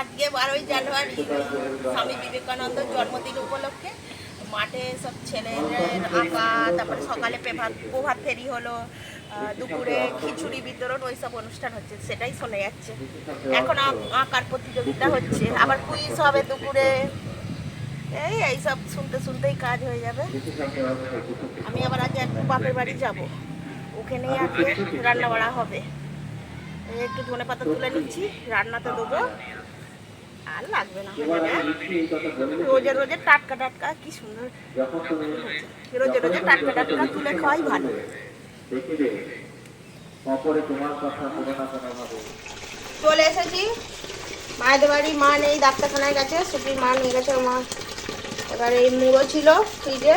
আজকে বারোই জানুয়ারি, স্বামী বিবেকানন্দ জন্মদিন উপলক্ষে মাঠে সব ছেলেদের আঁকা তারপরে সকালে প্রভাত প্রভাত ফেরি হলো দুপুরে খিচুড়ি বিতরণ ওইসব অনুষ্ঠান হচ্ছে, সেটাই শোনা যাচ্ছে। এখন আঁক- আঁকার প্রতিযোগিতা হচ্ছে, আবার কুইজ হবে দুপুরে। এই এইসব শুনতে শুনতেই কাজ হয়ে যাবে। আমি আবার আগে একটু বাপের বাড়ি যাব ওখানেই আজকে রান্না বাড়া হবে একটু ধনে পাতা তুলে নিচ্ছি, রান্নাতে দেবো। আর লাগবে না। রোজে রোজে টাটকা টাটকা কি সুন্দর রোজে রোজে টাটকা টাটকা তুলে খাওয়াই ভালো। চলে এসেছি। মায়েদের বাড়ি মা নেই ডাক্তারখানায় গেছে সুপির মা নিয়ে গেছে মা। এবার এই মুড়ো ছিল ফ্রিজে।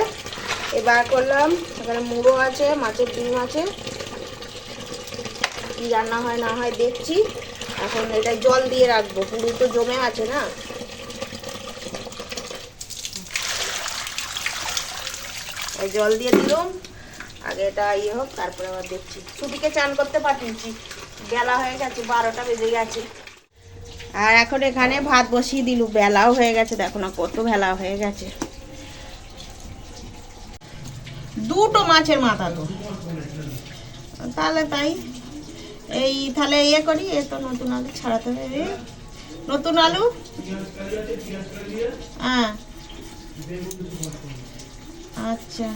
এবার করলাম এখানে মুড়ো আছে মাছের ডিম আছে। কি রান্না হয় না হয় দেখছি। এখন এটা জল দিয়ে রাখব। পুরো তো জমে আছে না। জল দিয়ে দিলাম। আগে এটা ইয়ে হোক, তারপরে আবার দেখছি। ছুটিকে চান করতে পাঠিয়েছি। বেলা হয়ে গেছে, বারোটা বেজে গেছে আর এখন এখানে ভাত বসিয়ে দিলু বেলাও হয়ে গেছে, দেখো না কত বেলা হয়ে গেছে। দুটো মাছের মাথা তো। তাহলে তাই এই তাহলে ইয়ে করি এ তো নতুন আলু ছাড়াতে হবে। নতুন আলু? হ্যাঁ। আচ্ছা।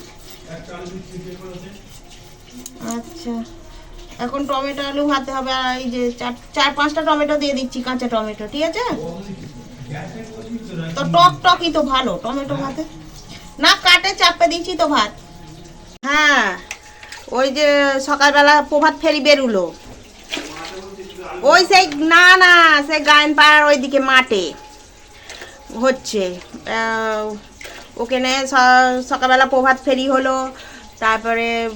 আচ্ছা। এখন টমেটো আলু ভাতে হবে, আর এই যে চার চার পাঁচটা টমেটো দিয়ে দিচ্ছি, কাঁচা টমেটো, ঠিক আছে? তো টক টকই তো ভালো, টমেটো ভাতে। না, কাটে, চাপে দিচ্ছি তো ভাত। হ্যাঁ ওই যে সকালবেলা প্রভাত ফেরি বেরুলো। ওই সেই, না না, সেই গায়ন পাড়ার ওইদিকে মাঠে। হচ্ছে ওখানে স- সকালবেলা প্রভাত ফেরি হলো, তারপরে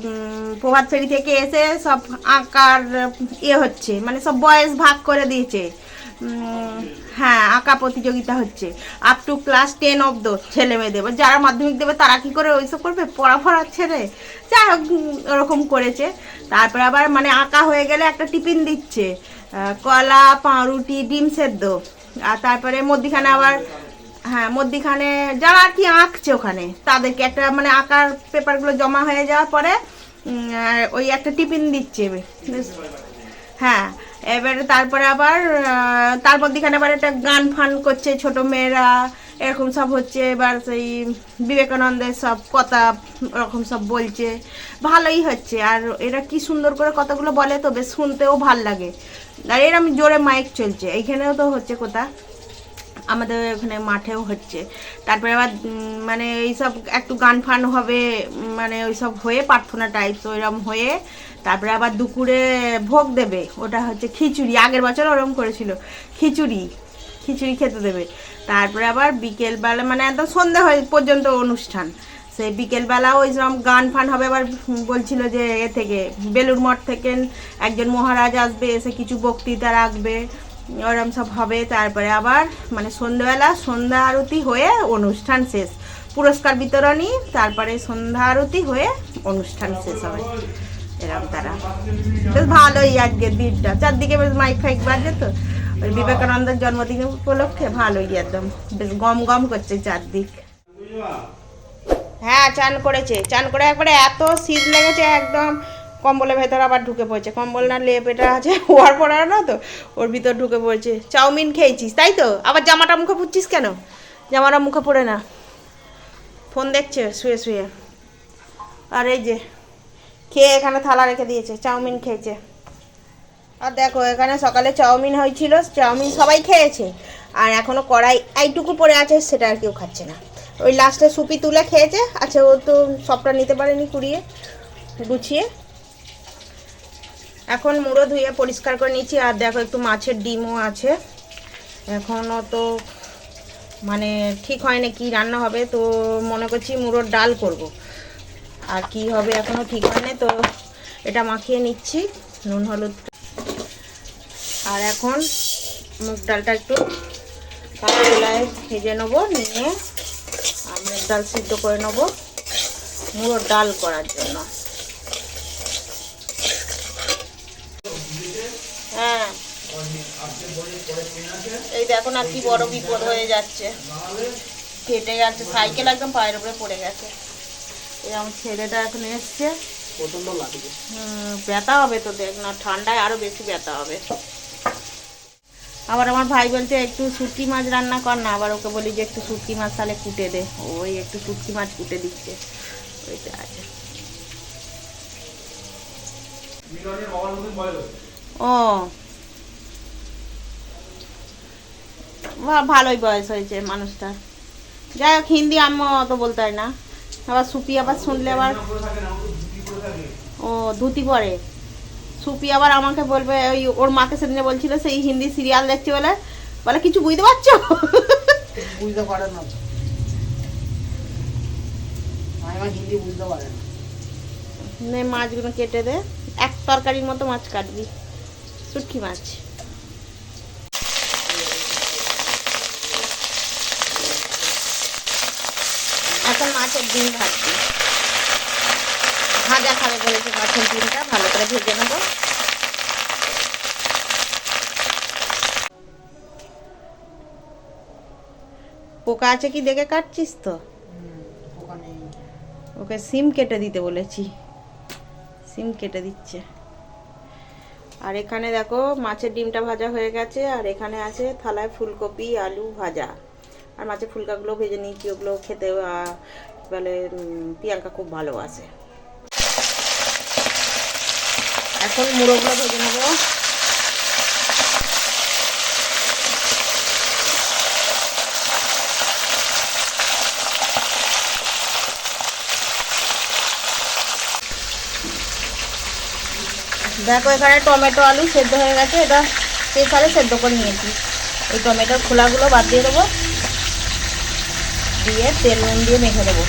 প্রভাত ফেরি থেকে এসে সব আঁকার ইয়ে হচ্ছে মানে সব বয়স ভাগ করে দিয়েছে। হ্যাঁ আঁকা প্রতিযোগিতা হচ্ছে। আপ টু ক্লাস টেন অব্দ ছেলে মেয়েদের। এবার যারা মাধ্যমিক দেবে, তারা কি করে ওইসব করবে? পড়া ফড়া ছেড়ে? যাই হোক ওরকম করেছে। তারপরে আবার মানে আঁকা হয়ে গেলে একটা টিফিন দিচ্ছে। কলা, পাউরুটি, ডিম সেদ্ধ। আর তারপরে মধ্যিখানে আবার হ্যাঁ মধ্যিখানে যারা আর কি আঁকছে ওখানে, তাদেরকে একটা মানে আঁকার পেপারগুলো জমা হয়ে যাওয়ার পরে ওই একটা টিফিন দিচ্ছে। হ্যাঁ এবারে তারপরে আবার তার মধ্যিখানে আবার একটা গান ফান করছে ছোট মেয়েরা। এরকম সব হচ্ছে, এবার সেই বিবেকানন্দের সব কথা, ওরকম সব বলছে। ভালোই হচ্ছে, আর এরা কি সুন্দর করে কথাগুলো বলে, তো বেশ শুনতেও ভালো লাগে। আর এরম জোরে মাইক চলছে, এইখানেও তো হচ্ছে কোথা। আমাদের ওখানে মাঠেও হচ্ছে। তারপরে আবার মানে এইসব একটু গান ফান হবে মানে ওইসব হয়ে প্রার্থনা টাইপস ওইরকম হয়ে তারপরে আবার দুপুরে ভোগ দেবে। ওটা হচ্ছে খিচুড়ি, আগের বছর ওরকম করেছিল। খিচুড়ি। খিচুড়ি খেতে দেবে। তারপরে আবার বিকেলবেলা মানে একদম সন্ধে হয়ে পর্যন্ত অনুষ্ঠান। সেই বিকেলবেলা ওই রকম গান ফান হবে, আবার বলছিল যে এ থেকে বেলুর মঠ থেকে একজন মহারাজ আসবে, এসে কিছু বক্তৃতা রাখবে, ওরম সব হবে। তারপরে আবার মানে সন্ধ্যাবেলা সন্ধ্যা আরতি হয়ে অনুষ্ঠান শেষ। পুরস্কার বিতরণী, তারপরে সন্ধ্যা আরতি হয়ে অনুষ্ঠান শেষ হবে। এরকম তারা। বেশ ভালোই আজকের দিনটা। চারদিকে বেশ মাইক ফাইক বাজে তো। ওই বিবেকানন্দের জন্মদিন উপলক্ষে ভালোই একদম। বেশ গম গম করছে চারদিক। হ্যাঁ চান করেছে। চান করে একবারে এত শীত লেগেছে একদম। কম্বলের ভেতর আবার ঢুকে পড়েছে। কম্বল না লেপ, এটা আছে ওয়ার পড়া না তো, ওর ভিতর ঢুকে পড়েছে। চাউমিন খেয়েছিস, তাই তো? আবার জামাটা মুখে পুচ্ছিস কেন? জামাটা মুখে পড়ে না। ফোন দেখছে, শুয়ে শুয়ে। আর এই যে, খেয়ে এখানে থালা রেখে দিয়েছে, চাউমিন খেয়েছে। আর দেখো, এখানে সকালে চাউমিন হয়েছিল, চাউমিন সবাই খেয়েছে। আর এখনও কড়াই এইটুকু পড়ে আছে, সেটা আর কেউ খাচ্ছে না। ওই লাস্টে সুপি তুলে খেয়েছে আচ্ছা ও তো সবটা নিতে পারেনি কুড়িয়ে, গুছিয়ে। এখন মুড়ো ধুয়ে পরিষ্কার করে নিচ্ছি, আর দেখো, একটু মাছের ডিমও আছে। এখনও তো মানে ঠিক হয়নি কি রান্না হবে, তো মনে করছি মুড়োর ডাল করব। আর কি হবে এখনও ঠিক হয় হয়নি, তো এটা মাখিয়ে নিচ্ছি, নুন, হলুদ আর এখন মুগ ডালটা একটু কাঁচা চুলায় ভেজে নেব নিয়ে আর মুগ ডাল সিদ্ধ করে নেব মুড়োর ডাল করার জন্য। হ্যাঁ। এই দেখো না কি বড় বিপদ হয়ে যাচ্ছে। ফেটে গেছে সাইকেল একদম পায়ের উপরে পড়ে গেছে। এই আমার ছেলেটা এখন এসছে। প্রচণ্ড লাগছে। হুম, ব্যথা হবে তো দেখ না ঠান্ডায় আরও বেশি ব্যথা হবে। আবার আমার ভাই বলছে, একটু শুটকি মাছ রান্না কর না। আবার ওকে বলি যে, একটু শুটকি মাছ তাহলে কুটে দে। ওই একটু শুটকি মাছ কুটে দিচ্ছে। ওইটা আছে। ও। ভালোই বয়স হয়েছে মানুষটা। যাই হোক, হিন্দি আমি অত বলতে হয় না। আবার সুপি আবার শুনলে আবার ও, ধুতি পরে। সুপি আবার আমাকে বলবে ওই ওর মাকে সেদিনে বলছিল সেই হিন্দি সিরিয়াল দেখছে বলে। বলে কিছু বুঝতে পারছ? বুঝতে পারে না। হিন্দি বুঝতে পারে না। নে মাছগুলো কেটে দে। এক তরকারির মতো মাছ কাটবি। শুটকি মাছ। এখন মাছের ডিম ভাজছি ভাজা খাবে বলেছে মাছের ডিমটা ভালো করে ভেজে নেব। পোকা আছে কি দেখে কাটছিস তো? ওকে সিম কেটে দিতে বলেছি। সিম কেটে দিচ্ছে। আর এখানে দেখো মাছের ডিমটা ভাজা হয়ে গেছে, আর এখানে আছে থালায় ফুলকপি, আলু ভাজা। আর মাছের ফুলকাগুলো ভেজে নিয়েছি, ওগুলো খেতে বলে প্রিয়াঙ্কা খুব ভালোবাসে। এখন মুড়োগুলো ভেজে নেব। দেখো, এখানে টমেটো আলু সেদ্ধ হয়ে গেছে। এটা প্রেসারে সেদ্ধ করে নিয়েছি। এই টমেটোর খোলাগুলো বাদ দিয়ে দেবো। দিয়ে তেল নুন দিয়ে মেখে দেবো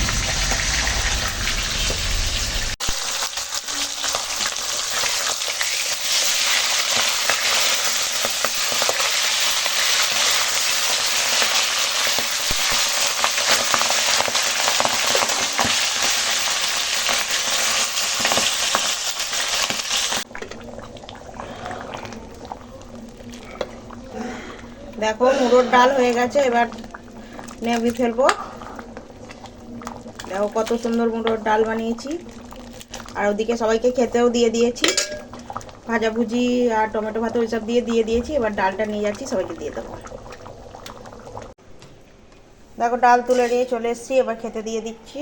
দেখো মুড়োর ডাল হয়ে গেছে এবার নেবি ফেলব। দেখো কত সুন্দর মুড়োর ডাল বানিয়েছি। আর ওদিকে সবাইকে খেতেও দিয়ে দিয়েছি। ভাজাভুজি আর টমেটো ভাত ওইসব দিয়ে দিয়ে দিয়েছি। এবার ডালটা নিয়ে যাচ্ছি সবাইকে দিয়ে দেবো। দেখো ডাল তুলে নিয়ে চলে এসেছি এবার খেতে দিয়ে দিচ্ছি।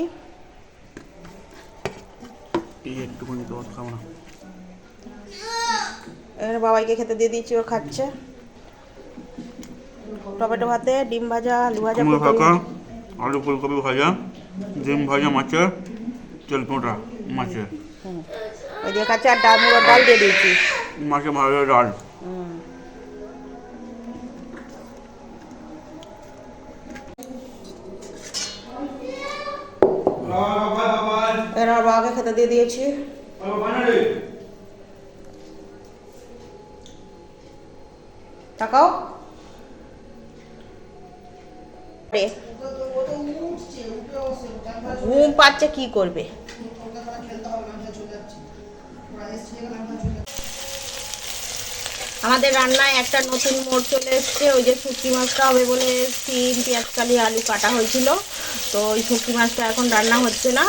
এখানে বাবাইকে খেতে দিয়ে দিচ্ছি ও খাচ্ছে। টমেটো ভাতে ডিম ভাজা আলু ভাজা কুমড়ো ফাঁকা আলু ফুলকপি ভাজা ডিম ভাজা মাছের তেল পোঁটা মাছের। ওই খাচ্ছে আর ডাল ডাল দিয়ে দিয়েছি। মাছে ভাজা ডাল। এরা বাবাকে খেতে দিয়ে দিয়েছি। তাকাও। ঘুম পাচ্ছে কি করবে? আমাদের রান্নায় একটা নতুন মোড় চলে এসছে, ওই যে শুটকি মাছটা হবে বলে সিম পেঁয়াজকালি আলু কাটা হয়েছিল। তো ওই শুটকি মাছটা এখন রান্না হচ্ছে না।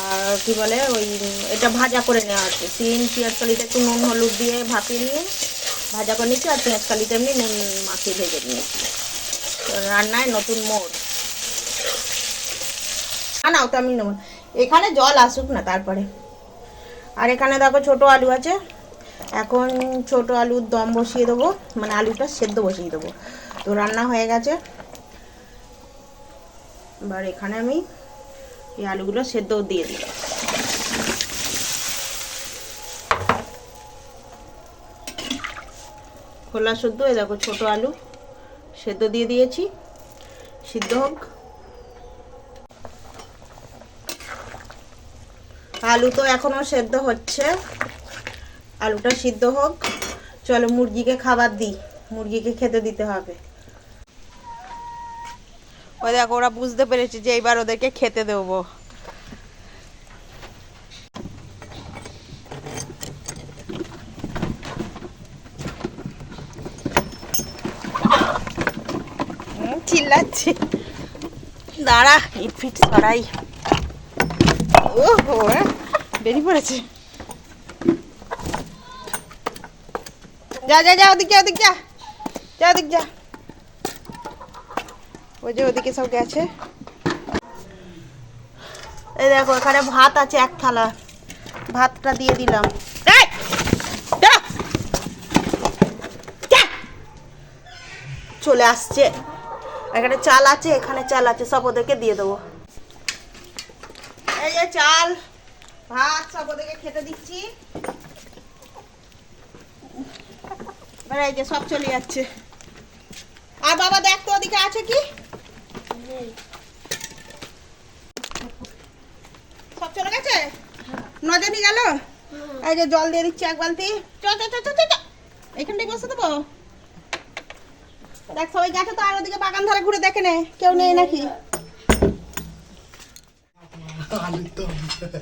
আর কি বলে, ওই এটা ভাজা করে নেওয়া হচ্ছে সিম পেঁয়াজকালিটা একটু নুন, হলুদ দিয়ে ভাপিয়ে নিয়ে ভাজা করে নিচ্ছি আর পেঁয়াজকালিটা এমনি নুন মাখিয়ে ভেজে নিয়েছি। রান্নায় নতুন মোড়। না না, ওটা আমি নেব। এখানে জল আসুক না তারপরে। আর এখানে দেখো ছোট আলু আছে। এখন ছোট আলুর দম বসিয়ে দেবো। মানে আলুটা সেদ্ধ বসিয়ে দেবো। তো রান্না হয়ে গেছে। এবার এখানে আমি এই আলুগুলো সেদ্ধ দিয়ে দিই খোলা শুদ্ধ, এই দেখো ছোট আলু। সেদ্ধ দিয়ে দিয়েছি। সিদ্ধ হোক। আলু তো এখনও সেদ্ধ হচ্ছে। আলুটা সিদ্ধ হোক। চলো মুরগিকে খাবার দিই। মুরগিকে খেতে দিতে হবে। ওই দেখো, ওরা বুঝতে পেরেছে যে এইবার ওদেরকে খেতে দেবো। চিল্লাচ্ছে। দাঁড়া, ইট ফিট সরাই। ও বেরিয়ে পড়েছে। যা যা যা, ওদিক ওদিক যা। যা, ওদিক যা। ওই যে ওদিকে সব গেছে। এই দেখো, এখানে ভাত আছে এক থালা। ভাতটা দিয়ে দিলাম। চলে আসছে। এখানে চাল আছে এখানে চাল আছে সব ওদেরকে দিয়ে দেবো। এই যে চাল ভাত সব ওদেরকে খেতে দিচ্ছি। এই যে সব চলে যাচ্ছে। আর বাবা দেখ তো ওদিকে আছে কি? সব চলে গেছে? নজনই গেল? এই যে জল দিয়ে দিচ্ছি এক বালতি। চ চ চ চ এইখানটাই বসে দেবো? দেখ, সবাই গেছে তো, আর ওদিকে বাগান ধারে ঘুরে দেখে নে। কেউ নেই নাকি?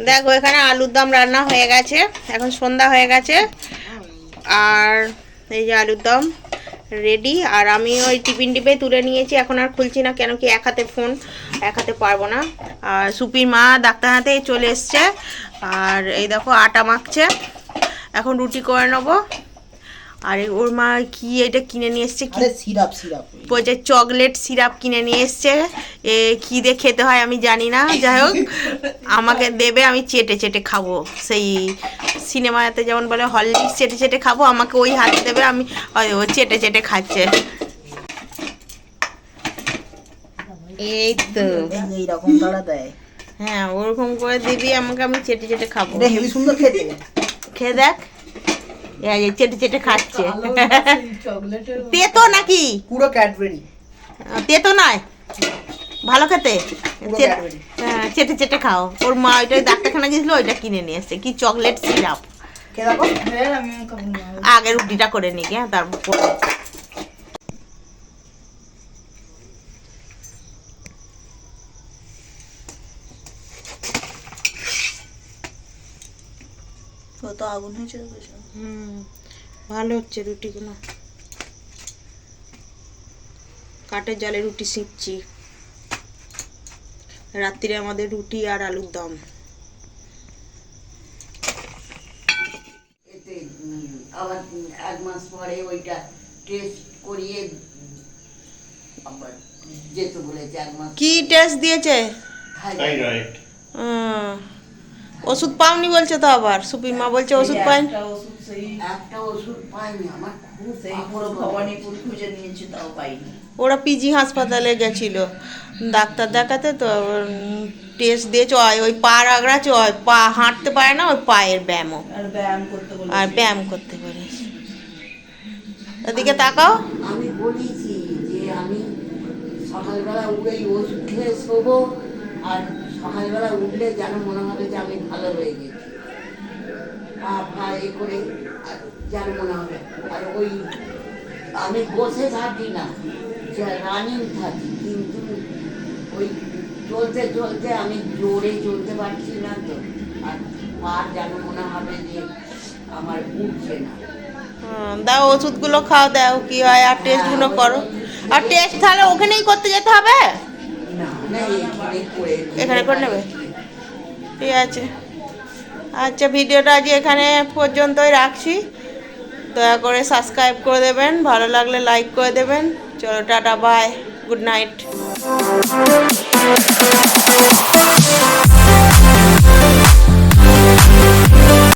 দেখো এখানে আলুর দম রান্না হয়ে গেছে। এখন সন্ধ্যা হয়ে গেছে। আর এই যে আলুর দম রেডি আর আমি ওই টিফিন ডিবে তুলে নিয়েছি। এখন আর খুলছি না কেন কি এক হাতে ফোন এক হাতে পারব না। আর সুপির মা ডাক্তার হাতে চলে এসছে। আর এই দেখো আটা মাখছে। এখন রুটি করে নেব। আর ওর মা কি এটা কিনে নিয়ে এসছে কি? Syrup syrup. বলছে চকলেট সিরাপ কিনে নিয়ে এসছে। এ কী দিয়ে খেতে হয় আমি জানি না। যাই হোক আমাকে দেবে আমি চেটে চেটে খাব। সেই সিনেমাতে যেমন বলে হললিক্স চেটে চেটে খাব আমাকে ওই হাতে দেবে আমি ওই ও চেটে চেটে খাচ্ছে। এই তো। এইরকম তারা দেয়। হ্যাঁ ওরকম করে দিবি আমাকে আমি চেটে চেটে খাব। হেভি সুন্দর খেতে। খেয়ে দেখ। এই চেটে চেটে খাচ্ছে। তেতো নাকি? পুরো ক্যাডবেরি তেতো নয়? ভালো খেতে। হ্যাঁ, চেটে চেটে খাও। ওর মা ওইটা ডাক্তারখানা গেছিল ওইটা কিনে নিয়ে এসছে। কি চকলেট সিরাপ। আগের আগে রুটিটা করে নি গিয়ে তারপর তো আগুন হয়েছে হুম ভালো হচ্ছে রুটিগুলো। কাঠের জলে রুটি শিখছি রাত্রিরে আমাদের রুটি আর আলুর দম। আবার এক মাস পরে ওইটা টেস্ট করিয়ে আবার যেতে বলেছে এক মাস কি টেস্ট দিয়েছে? থাইরয়েড। হুম। ওষুধ পাওনি বলছে তো আবার সুপির মা বলছে ওষুধ পাইনি। একটা ওষুধ সেই পাইনি আমার খুব ভবানীপুর খুঁজে নিয়েছি তাও পাইনি। ওরা পিজি হাসপাতালে গেছিল। ডাক্তার দেখাতে তো টেস্ট দিয়েছে ওই ওই পা রাগড়াচ্ছে ওই পা হাঁটতে পারে না ওই পায়ের ব্যায়ামও। আর ব্যায়াম করতে বলে আর ব্যায়াম করতে বলেছে। ওদিকে তাকাও। আমি বলেছি যে আমি সকালবেলা উঠেই ওষুধ খেয়ে শোবো আর সকালবেলা উঠলে যেন মনে হবে যে আমি ভালো হয়ে গেছি। পা ফা এ করে যেন মনে হবে। আর ওই আমি বসে থাকি না রানিং থাকি কিন্তু ওই চলতে চলতে আমি জোরে চলতে পারছি না তো। আর পা যেন মনে হবে যে আমার উঠছে না। দাও ওষুধগুলো খাও দাও কি হয় আর টেস্টগুলো করো। আর টেস্ট তাহলে ওখানেই করতে যেতে হবে না না এখানে করে নিই। এখানে করে নেবে? ঠিক আছে। আচ্ছা ভিডিওটা আজ এখানে পর্যন্তই রাখছি। দয়া করে সাবস্ক্রাইব করে দেবেন, ভালো লাগলে লাইক করে দেবেন। চলো, টাটা বাই গুড নাইট